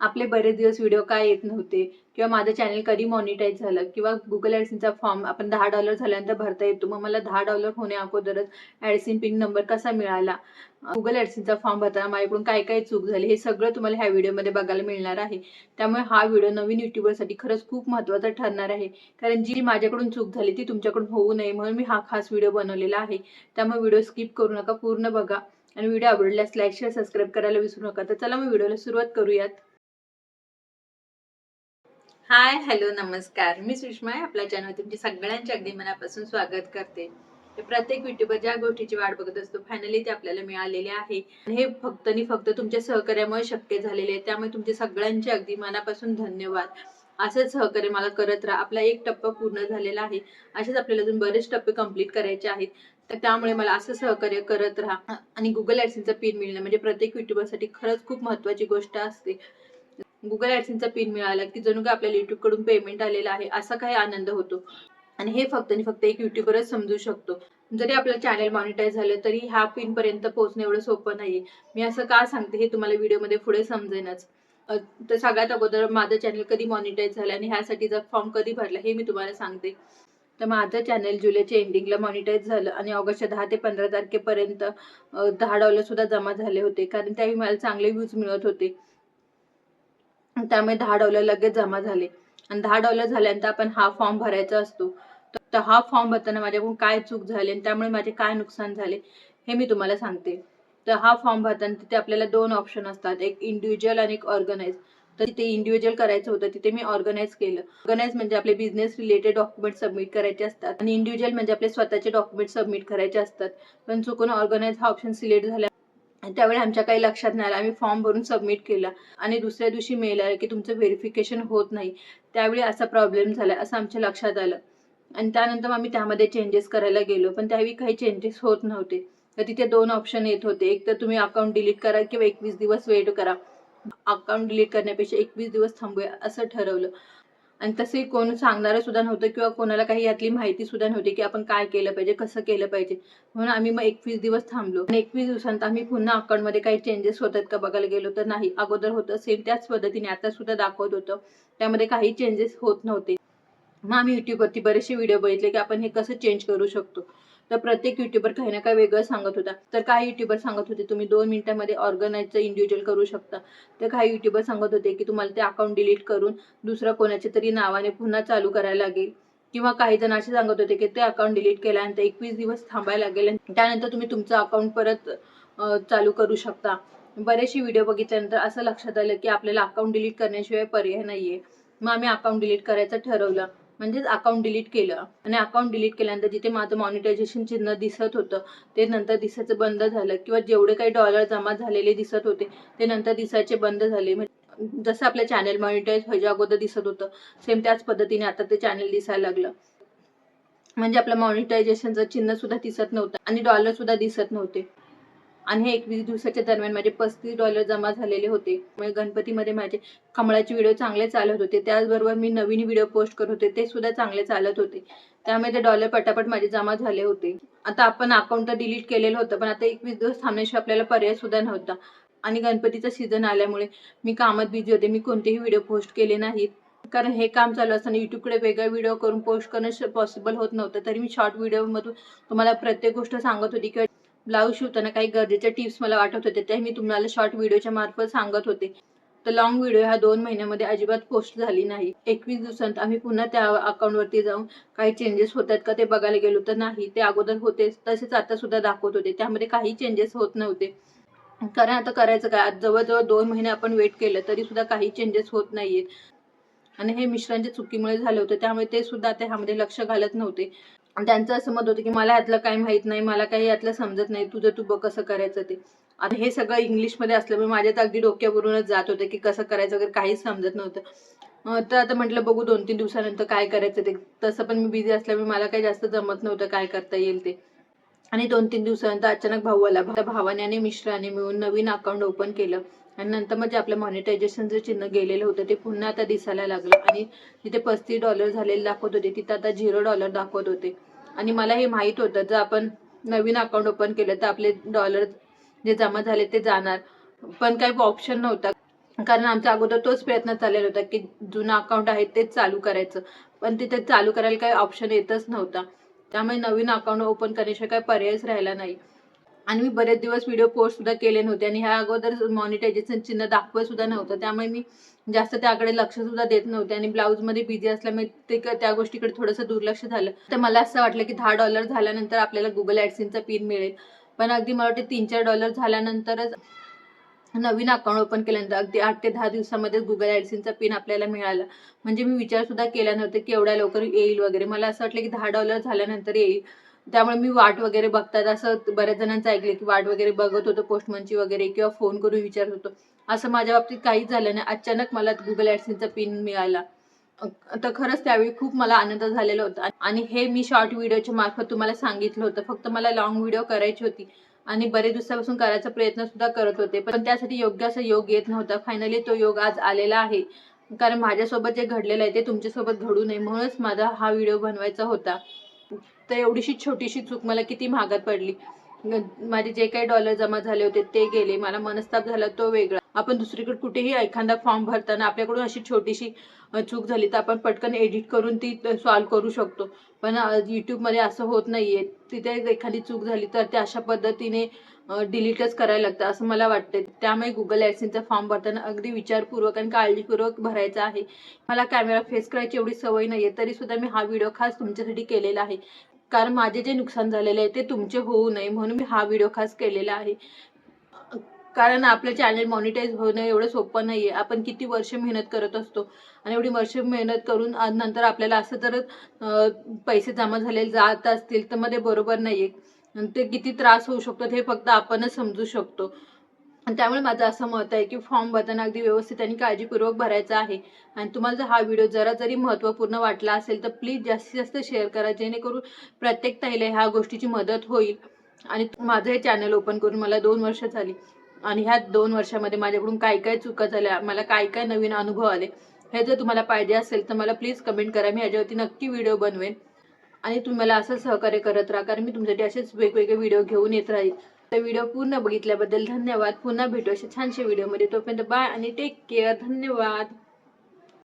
आपले बरेच दिवस व्हिडिओ काय येत नव्हते? किंवा माझं चॅनल कधी मॉनिटाईज झालं? किंवा गुगल ॲडसिनचा फॉर्म आपण दहा डॉलर झाल्यानंतर भरता येतो. मग मला दहा डॉलर होण्या अगोदरच ॲडसिन पिन नंबर कसा मिळाला? गुगल ॲडसिनचा फॉर्म भरताना माझ्याकडून काय काय चूक झाली? हे सगळं तुम्हाला ह्या व्हिडिओमध्ये बघायला मिळणार आहे. त्यामुळे हा व्हिडिओ नवीन युट्यूबरसाठी खरंच खूप महत्त्वाचा ठरणार आहे. कारण जी माझ्याकडून चूक झाली ती तुमच्याकडून होऊ नये म्हणून मी हा खास व्हिडिओ बनवलेला आहे. त्यामुळे व्हिडिओ स्किप करू नका पूर्ण बघा. आणि व्हिडिओ आवडल्यास लाईक शेअर सबस्क्राईब करायला विसरू नका. तर चला मग व्हिडिओला सुरुवात करूयात. हाय हॅलो नमस्कार. मी सुषमा आहे आपल्या चॅनल तुमची सगळ्यांचे अगदी मनापासून स्वागत करते. प्रत्येक युट्यूबर ज्या गोष्टीची वाट बघत असतो फायनली ते आपल्याला मिळालेले आहे. हे फक्त आणि फक्त तुमच्या सहकार्यामुळे शक्य झालेले आहे. त्यामुळे तुमचे सगळ्यांचे अगदी मनापासून धन्यवाद. असंच सहकार्य मला करत राहा. आपला एक टप्पा पूर्ण झालेला आहे. असेच आपल्याला अजून बरेच टप्पे कंप्लीट करायचे आहेत. तर त्यामुळे मला असं सहकार्य करत राहा. आणि गुगल ॲडसिनचा पिन मिळणं म्हणजे प्रत्येक युट्यूबरसाठी खरंच खूप महत्त्वाची गोष्ट असते. गुगल ॲडसिनचा पिन मिळाला की जणू काय आपल्याला युट्यूबकडून कडून पेमेंट आलेला आहे असा काही आनंद होतो. आणि हे फक्त आणि फक्त एक युट्यूबरच समजू शकतो. जरी आपलं चॅनल मॉनिटाईज झालं तरी ह्या पिन पर्यंत पोहोचणं एवढं सोपं नाहीये. मी असं का सांगते हे तुम्हाला व्हिडिओमध्ये पुढे समजेनच. तर सगळ्यात अगोदर माझं चॅनल कधी मॉनिटाईज झालं आणि ह्यासाठीचा फॉर्म कधी भरला हे मी तुम्हाला सांगते. तर माझं चॅनल जुलैच्या एंडिंगला मॉनिटाईज झालं आणि ऑगस्टच्या दहा ते पंधरा तारखेपर्यंत दहा डॉलर सुद्धा जमा झाले होते. कारण त्यावेळी मला चांगले व्ह्यूज मिळत होते. त्यामुळे दहा डॉलर लगेच जमा झाले. आणि दहा डॉलर झाल्यानंतर आपण हा फॉर्म भरायचा असतो. तर- हा फॉर्म भरताना माझ्याकडून काय चूक झाली आणि त्यामुळे माझे काय नुकसान झाले हे मी तुम्हाला सांगते. तर हा फॉर्म भरताना तिथे आपल्याला दोन ऑप्शन असतात. एक इंडिव्हिज्युअल आणि एक ऑर्गनाईज तर तिथे इंडिव्हिज्युअल करायचं होतं तिथे मी ऑर्गनाईज केलं. ऑर्गनाईज म्हणजे आपले बिझनेस रिलेटेड डॉक्युमेंट सबमिट करायचे असतात. आणि इंडिव्हिज्युअल म्हणजे आपले स्वतःचे डॉक्युमेंट सबमिट करायचे असतात. पण चुकून ऑर्गनाईज हा ऑप्शन सिलेक्ट झाला त्यावेळी आमच्या काही लक्षात नाही आलं. आम्ही फॉर्म भरून सबमिट केला. आणि दुसऱ्या दिवशी मेल आला की तुमचं व्हेरिफिकेशन होत नाही. त्यावेळी असा प्रॉब्लेम झाला असं आमच्या लक्षात आलं. आणि त्यानंतर आम्ही त्यामध्ये चेंजेस करायला गेलो. पण त्यावेळी काही चेंजेस होत नव्हते. तर तिथे दोन ऑप्शन येत होते. एक तर तुम्ही अकाउंट डिलीट करा किंवा एकवीस दिवस वेट करा. अकाउंट डिलीट करण्यापेक्षा एकवीस दिवस थांबूया असं ठरवलं. आणि तसे कोण सांगणारं सुद्धा नव्हतं किंवा कोणाला काही यातली माहिती सुद्धा नव्हती की आपण काय केलं पाहिजे कसं केलं पाहिजे. म्हणून आम्ही मग एकवीस दिवस थांबलो. आणि एकवीस दिवसांत आम्ही पुन्हा अकाउंटमध्ये काही चेंजेस होतात का बघायला गेलो तर नाही. अगोदर होतं सेम त्याच पद्धतीने आता सुद्धा दाखवत होतं. त्यामध्ये काही चेंजेस होत नव्हते. मग आम्ही युट्यूबवरती बरेचसे व्हिडिओ बघितले की आपण हे कसं चेंज करू शकतो. तर प्रत्येक युट्यूबर काही ना काही वेगळं सांगत होता. तर काही युट्यूबर सांगत होते तुम्ही दोन मिनिटांमध्ये ऑर्गनाईजचं इंडिव्हिज्युअल करू शकता. तर काही युट्यूबर सांगत होते की तुम्हाला ते अकाउंट डिलीट करून दुसरं कोणाच्या तरी नावाने पुन्हा चालू करायला लागेल. किंवा काही जण असे सांगत होते की ते अकाउंट डिलीट केल्यानंतर एकवीस दिवस थांबायला लागेल आणि त्यानंतर तुम्ही तुमचं अकाउंट परत चालू करू शकता. बरेचसे व्हिडिओ बघितल्यानंतर असं लक्षात आलं की आपल्याला अकाउंट डिलीट करण्याशिवाय पर्याय नाहीये. मग आम्ही अकाउंट डिलीट करायचं ठरवलं. म्हणजेच अकाउंट डिलीट केलं. आणि अकाउंट डिलीट केल्यानंतर जिथे माझं मॉनिटायझेशन चिन्ह दिसत होतं ते नंतर दिसायचं बंद झालं. किंवा जेवढे काही डॉलर जमा झालेले दिसत होते ते नंतर दिसायचे बंद झाले. म्हणजे जसं आपलं चॅनल मॉनिटाईज व्हायच्या अगोदर दिसत होतं सेम त्याच पद्धतीने आता ते चॅनल दिसायला लागलं. म्हणजे आपलं मॉनिटायझेशनचं चिन्ह सुद्धा दिसत नव्हतं आणि डॉलर सुद्धा दिसत नव्हते. आणि हे एकवीस दिवसाच्या दरम्यान माझे पस्तीस डॉलर जमा झालेले होते. म्हणजे गणपतीमध्ये माझे कमळाचे व्हिडिओ चांगले चालत होते. त्याचबरोबर मी नवीन व्हिडिओ पोस्ट करत होते. ते सुद्धा चांगले चालत होते. त्यामुळे ते डॉलर पटापट माझे जमा झाले होते. आता आपण अकाउंट तर डिलीट केलेलं होतं पण आता एकवीस दिवस थांबण्याशिवाय आपल्याला पर्याय सुद्धा नव्हता. आणि गणपतीचा सीझन आल्यामुळे मी कामात बिझी होते. मी कोणतेही व्हिडिओ पोस्ट केले नाहीत. कारण हे काम चालू असताना युट्यूबकडे वेगळा व्हिडिओ करून पोस्ट करणं पॉसिबल होत नव्हतं. तरी मी शॉर्ट व्हिडिओमधून तुम्हाला प्रत्येक गोष्ट सांगत होती किंवा ब्लाऊज शिवताना काही गरजेच्या टिप्स मला वाटत होते त्या मी तुम्हाला शॉर्ट व्हिडिओच्या मार्फत सांगत होते. तर लॉंग व्हिडिओ ह्या दोन महिन्यामध्ये अजिबात पोस्ट झाली नाही. एकवीस दिवसांत आम्ही पुन्हा त्या अकाउंटवरती जाऊन काही चेंजेस होत का ते बघायला गेलो तर नाही ते अगोदर होतेच तसेच आता सुद्धा दाखवत होते. त्यामध्ये काही चेंजेस होत नव्हते. कारण आता करायचं काय? आज जवळजवळ दोन महिने आपण वेट केलं तरी सुद्धा काही चेंजेस होत नाहीयेत. आणि हे मिश्रांच्या चुकीमुळे झालं होतं. त्यामुळे ते सुद्धा आता ह्यामध्ये लक्ष घालत नव्हते. त्यांचं असं मत होतं की मला यातलं काही माहीत नाही मला काही यातलं समजत नाही तुझं तू बघ कसं करायचं ते. आणि हे सगळं इंग्लिशमध्ये असल्यामुळे माझ्या तर अगदी डोक्यावरूनच जात होतं की कसं करायचं वगैरे काहीच समजत नव्हतं. तर आता म्हटलं बघू दोन तीन दिवसानंतर काय करायचं ते. तसं पण मी बिझी असल्यामुळे मला काही जास्त जमत नव्हतं काय करता येईल ते. आणि दोन तीन दिवसानंतर अचानक भाऊ आला. त्या भावाने आणि मिश्राने मिळून नवीन अकाउंट ओपन केलं. आणि नंतर म्हणजे आपलं मॉनिटायझेशनचं चिन्ह गेलेलं होतं ते पुन्हा आता दिसायला लागलं. आणि तिथे पस्तीस डॉलर झालेले दाखवत होते. तिथं आता झिरो डॉलर दाखवत होते. आणि मला हे माहीत होतं जर आपण नवीन अकाउंट ओपन केलं तर आपले डॉलर जे जमा झाले ते जाणार. पण काही ऑप्शन नव्हता. कारण आमचा अगोदर तोच प्रयत्न चाललेला होता की जुनं अकाउंट आहे तेच चालू करायचं. पण तिथे चालू करायला काही ऑप्शन येतच नव्हता. त्यामुळे नवीन अकाउंट ओपन करण्याशिवाय काही पर्यायच राहिला नाही. आणि मी बरेच दिवस व्हिडिओ पोस्ट सुद्धा केले नव्हते आणि ह्या अगोदर मॉनिटायझेशन चिन्ह दाखवत सुद्धा नव्हतं. त्यामुळे मी जास्त त्याकडे लक्ष सुद्धा देत नव्हते आणि ब्लाऊजमध्ये बिझी असल्यामुळे ते त्या गोष्टीकडे थोडंसं दुर्लक्ष झालं. तर मला असं वाटलं की दहा डॉलर झाल्यानंतर आपल्याला गुगल ॲडसिनचा पिन मिळेल. पण अगदी मला वाटते तीन चार डॉलर झाल्यानंतरच नवीन अकाउंट ओपन केल्यानंतर अगदी आठ ते दहा दिवसामध्ये गुगल ॲडसिनचा पिन आपल्याला मिळाला. म्हणजे मी विचार सुद्धा केला नव्हता की एवढ्या लवकर येईल वगैरे. मला असं वाटलं की दहा डॉलर झाल्यानंतर येईल. त्यामुळे मी वाट वगैरे बघतात. असं बऱ्याच जणांचं ऐकलं की वाट वगैरे बघत होतो पोस्टमनची वगैरे किंवा फोन करून विचारत होतो. असं माझ्या बाबतीत काहीच झालं नाही. अचानक मला गुगल ॲडसिनचा पिन मिळाला. तर खरंच त्यावेळी खूप मला आनंद झालेला होता. आणि हे मी शॉर्ट व्हिडिओच्या मार्फत तुम्हाला सांगितलं होतं. फक्त मला लॉंग व्हिडिओ करायची होती. आणि बरेच दिवसापासून करायचा प्रयत्न सुद्धा करत होते. पण त्यासाठी योग्य असा योग येत नव्हता. फायनली तो योग आज आलेला आहे. कारण माझ्यासोबत जे घडलेलं आहे ते तुमच्यासोबत घडू नये. म्हणूनच माझा हा व्हिडिओ बनवायचा होता. तर एवढीशी छोटीशी चूक मला किती महागात पडली. माझे जे काही डॉलर जमा झाले होते ते गेले. मला मनस्ताप झाला तो वेगळा. आपण दुसरीकडे कुठेही एखादा फॉर्म भरताना आपल्याकडून अशी छोटीशी चूक झाली तर आपण पटकन एडिट करून ती सॉल्व करू शकतो. पण यूट्यूबमध्ये असं होत नाही आहे तिथे एखादी चूक झाली तर ते अशा पद्धतीने डिलीटच करायला लागतं असं मला वाटतं त्यामुळे गुगल ॲडसिनचा फॉर्म भरताना अगदी विचारपूर्वक आणि काळजीपूर्वक भरायचा आहे. मला कॅमेरा फेस करायची एवढी सवय नाही आहे तरी सुद्धा मी हा व्हिडिओ खास तुमच्यासाठी केलेला आहे. कारण माझे जे नुकसान झालेले आहे ते तुमचे होऊ नये. म्हणून मी हा व्हिडिओ खास केलेला आहे. कारण आपलं चॅनल मॉनिटाईज होणं एवढं सोपं नाही आहे आपण किती वर्ष मेहनत करत असतो आणि एवढी वर्ष मेहनत करून नंतर आपल्याला असं जर पैसे जमा झालेले जात असतील तर मध्ये बरोबर नाही आहे ते किती त्रास होऊ शकतो हे फक्त आपणच समजू शकतो. आणि त्यामुळे माझं असं मत आहे की फॉर्म भरताना अगदी व्यवस्थित आणि काळजीपूर्वक भरायचा आहे. आणि तुम्हाला जर हा व्हिडिओ जरा जरी महत्त्वपूर्ण वाटला असेल तर प्लीज जास्तीत जास्त शेअर करा जेणेकरून प्रत्येक ताईला ह्या गोष्टीची मदत होईल. आणि माझं हे चॅनल ओपन करून मला दोन वर्ष झाली. आणि ह्या दोन वर्षामध्ये माझ्याकडून काय काय चुका झाल्या मला काय काय नवीन अनुभव आले हे जर तुम्हाला पाहिजे असेल तर मला प्लीज कमेंट करा मी याच्यावरती नक्की व्हिडिओ बनवेन. आणि तुम्ही मला असं सहकार्य करत राहा कारण मी तुमच्यासाठी असेच वेगवेगळे व्हिडिओ घेऊन येत राहील. तर व्हिडिओ पूर्ण बघितल्याबद्दल धन्यवाद. पुन्हा भेटू अशा छानशा व्हिडिओमध्ये तोपर्यंत बाय आणि टेक केअर धन्यवाद.